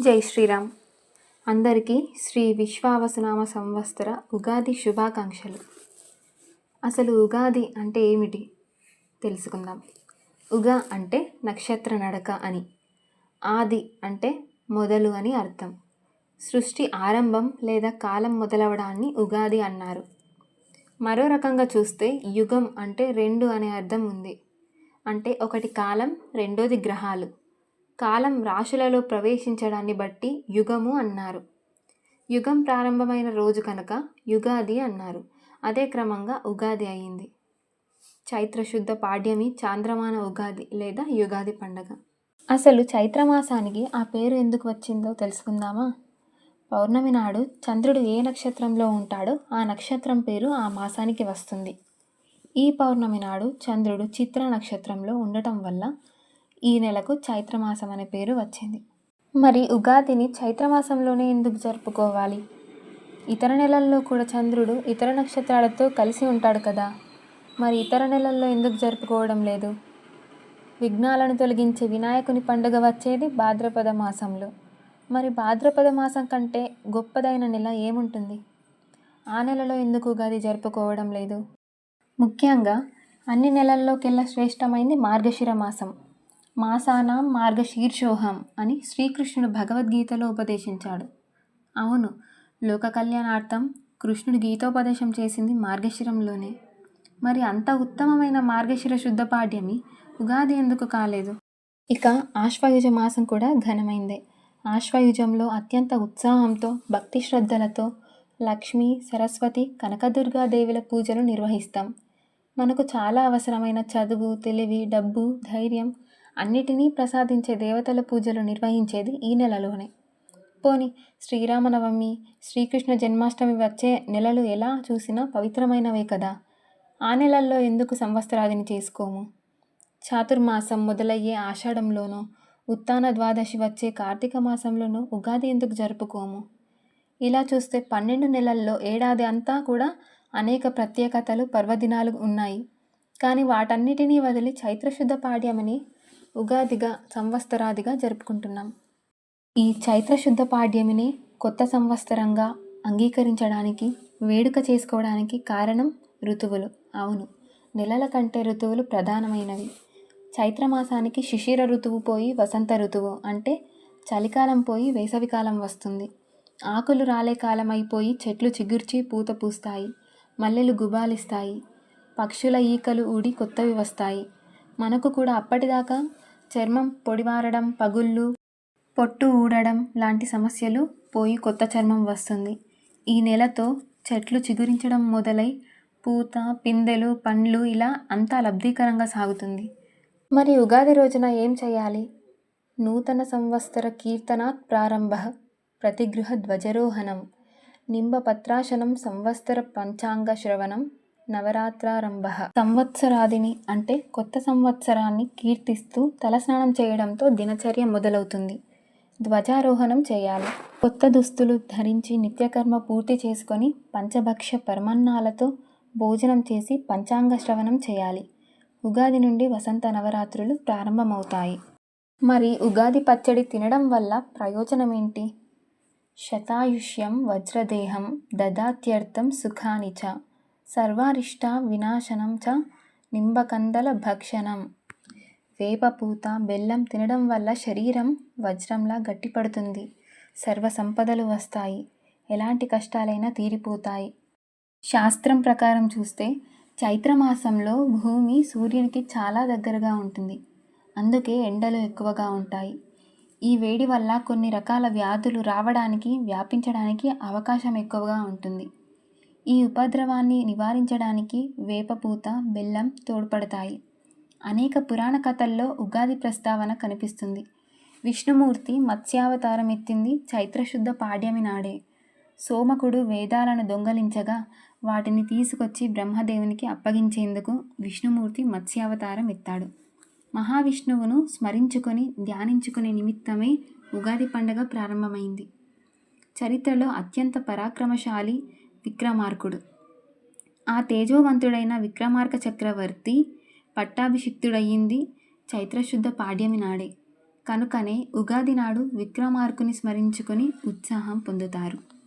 జై శ్రీరామ్. అందరికీ శ్రీ విశ్వావసునామ సంవత్సర ఉగాది శుభాకాంక్షలు. అసలు ఉగాది అంటే ఏమిటి? తెలుసుకుందాం. ఉగా అంటే నక్షత్ర నడక అని. ఆది అంటే మొదలు అని అర్థం. సృష్టి ఆరంభం లేదా కాలం మొదలవడాన్ని ఉగాది అన్నారు. మరో రకంగా చూస్తే యుగం అంటే రెండు అనే అర్థం ఉంది. అంటే ఒకటి కాలం రెండోది గ్రహాలు. కాలం రాశులలో ప్రవేశించడాన్ని బట్టి యుగము అన్నారు. యుగం ప్రారంభమైన రోజు కనుక యుగాది అన్నారు. అదే క్రమంగా ఉగాది అయింది. చైత్రశుద్ధ పాడ్యమి చాంద్రమాన ఉగాది లేదా యుగాది పండగ. అసలు చైత్రమాసానికి ఆ పేరు ఎందుకు వచ్చిందో తెలుసుకుందామా? పౌర్ణమి నాడు చంద్రుడు ఏ నక్షత్రంలో ఉంటాడో ఆ నక్షత్రం పేరు ఆ మాసానికి వస్తుంది. ఈ పౌర్ణమి నాడు చంద్రుడు చిత్ర నక్షత్రంలో ఉండటం వల్ల ఈ నెలకు చైత్రమాసం అనే పేరు వచ్చింది. మరి ఉగాదిని చైత్రమాసంలోనే ఎందుకు జరుపుకోవాలి? ఇతర నెలల్లో కూడా చంద్రుడు ఇతర నక్షత్రాలతో కలిసి ఉంటాడు కదా. మరి ఇతర నెలల్లో ఎందుకు జరుపుకోవడం లేదు? విఘ్నాలను తొలగించే వినాయకుని పండుగ వచ్చేది భాద్రపద మాసంలో. మరి భాద్రపద మాసం కంటే గొప్పదైన నెల ఏముంటుంది? ఆ నెలలో ఎందుకు ఉగాది జరుపుకోవడం లేదు? ముఖ్యంగా అన్ని నెలల్లోకెల్లా శ్రేష్టమైంది మార్గశిర మాసం. మాసానాం మార్గశీర్షోహం అని శ్రీకృష్ణుడు భగవద్గీతలో ఉపదేశించాడు. అవును లోక కళ్యాణార్థం కృష్ణుడు గీతోపదేశం చేసింది మార్గశిరంలోనే. మరి అంత ఉత్తమమైన మార్గశిర శుద్ధ పాఠ్యమి ఉగాది ఎందుకు కాలేదు? ఇక ఆశ్వయుజ మాసం కూడా ఘనమైందే. ఆశ్వయుజంలో అత్యంత ఉత్సాహంతో భక్తి శ్రద్ధలతో లక్ష్మి సరస్వతి కనకదుర్గాదేవుల పూజలు నిర్వహిస్తాం. మనకు చాలా అవసరమైన చదువు తెలివి డబ్బు ధైర్యం అన్నిటినీ ప్రసాదించే దేవతల పూజలు నిర్వహించేది ఈ నెలలోనే. పోని శ్రీరామనవమి శ్రీకృష్ణ జన్మాష్టమి వచ్చే నెలలు ఎలా చూసినా పవిత్రమైనవే కదా. ఆ నెలల్లో ఎందుకు సంవత్సరాదిని చేసుకోము? చాతుర్మాసం మొదలయ్యే ఆషాఢంలోనూ ఉత్తాన ద్వాదశి వచ్చే కార్తీక మాసంలోనూ ఉగాది ఎందుకు జరుపుకోము? ఇలా చూస్తే పన్నెండు నెలల్లో ఏడాది అంతా కూడా అనేక ప్రత్యేకతలు పర్వదినాలు ఉన్నాయి. కానీ వాటన్నిటినీ వదిలి చైత్రశుద్ధ పాడ్యమని ఉగాదిగా సంవత్సరాదిగా జరుపుకుంటున్నాం. ఈ చైత్రశుద్ధ పాడ్యమిని కొత్త సంవత్సరంగా అంగీకరించడానికి వేడుక చేసుకోవడానికి కారణం ఋతువులు. అవును నెలల కంటే ఋతువులు ప్రధానమైనవి. చైత్రమాసానికి శిశిర ఋతువు పోయి వసంత ఋతువు అంటే చలికాలం పోయి వేసవికాలం వస్తుంది. ఆకులు రాలే కాలం అయిపోయి చెట్లు చిగుర్చి పూత పూస్తాయి. మల్లెలు గుబాలిస్తాయి. పక్షుల ఈకలు ఊడి కొత్తవి వస్తాయి. మనకు కూడా అప్పటిదాకా చర్మం పొడివారడం పగుళ్ళు పొట్టు ఊడడం లాంటి సమస్యలు పోయి కొత్త చర్మం వస్తుంది. ఈ నెలతో చెట్లు చిగురించడం మొదలై పూత పిందెలు పండ్లు ఇలా అంతా లబ్ధీకరంగా సాగుతుంది. మరి ఉగాది రోజున ఏం చేయాలి? నూతన సంవత్సర కీర్తనాత్ ప్రారంభ ప్రతిగృహ ధ్వజరోహణం నింబపత్రాశనం సంవత్సర పంచాంగ శ్రవణం నవరాత్రారంభ. సంవత్సరాదిని అంటే కొత్త సంవత్సరాన్ని కీర్తిస్తూ తలస్నానం చేయడంతో దినచర్య మొదలవుతుంది. ధ్వజారోహణం చేయాలి. కొత్త దుస్తులు ధరించి నిత్యకర్మ పూర్తి చేసుకొని పంచభక్ష పరమాన్నాలతో భోజనం చేసి పంచాంగ శ్రవణం చేయాలి. ఉగాది నుండి వసంత నవరాత్రులు ప్రారంభమవుతాయి. మరి ఉగాది పచ్చడి తినడం వల్ల ప్రయోజనం ఏంటి శతాయుష్యం వజ్రదేహం దదాత్యర్థం సుఖానిచ. సర్వారిష్ట వినాశనం చ నింబకందల భక్షణం. వేపపూత బెల్లం తినడం వల్ల శరీరం వజ్రంలా గట్టిపడుతుంది. సర్వ సంపదలు వస్తాయి. ఎలాంటి కష్టాలైనా తీరిపోతాయి. శాస్త్రం ప్రకారం చూస్తే చైత్రమాసంలో భూమి సూర్యునికి చాలా దగ్గరగా ఉంటుంది. అందుకే ఎండలు ఎక్కువగా ఉంటాయి. ఈ వేడి వల్ల కొన్ని రకాల వ్యాధులు రావడానికి వ్యాపించడానికి అవకాశం ఎక్కువగా ఉంటుంది. ఈ ఉపద్రవాన్ని నివారించడానికి వేపపూత బెల్లం తోడ్పడతాయి. అనేక పురాణ కథల్లో ఉగాది ప్రస్తావన కనిపిస్తుంది. విష్ణుమూర్తి మత్స్యావతారం ఎత్తింది చైత్రశుద్ధ పాడ్యమి నాడే. సోమకుడు వేదాలను దొంగలించగా వాటిని తీసుకొచ్చి బ్రహ్మదేవునికి అప్పగించేందుకు విష్ణుమూర్తి మత్స్యావతారం ఎత్తాడు. మహావిష్ణువును స్మరించుకొని ధ్యానించుకునే నిమిత్తమే ఉగాది పండగ ప్రారంభమైంది. చరిత్రలో అత్యంత పరాక్రమశాలి విక్రమార్కుడు. ఆ తేజోవంతుడైన విక్రమార్క చక్రవర్తి పట్టాభిషిక్తుడయ్యింది చైత్రశుద్ధ పాడ్యమి నాడే. కనుకనే ఉగాది నాడు విక్రమార్కుని స్మరించుకొని ఉత్సాహం పొందుతారు.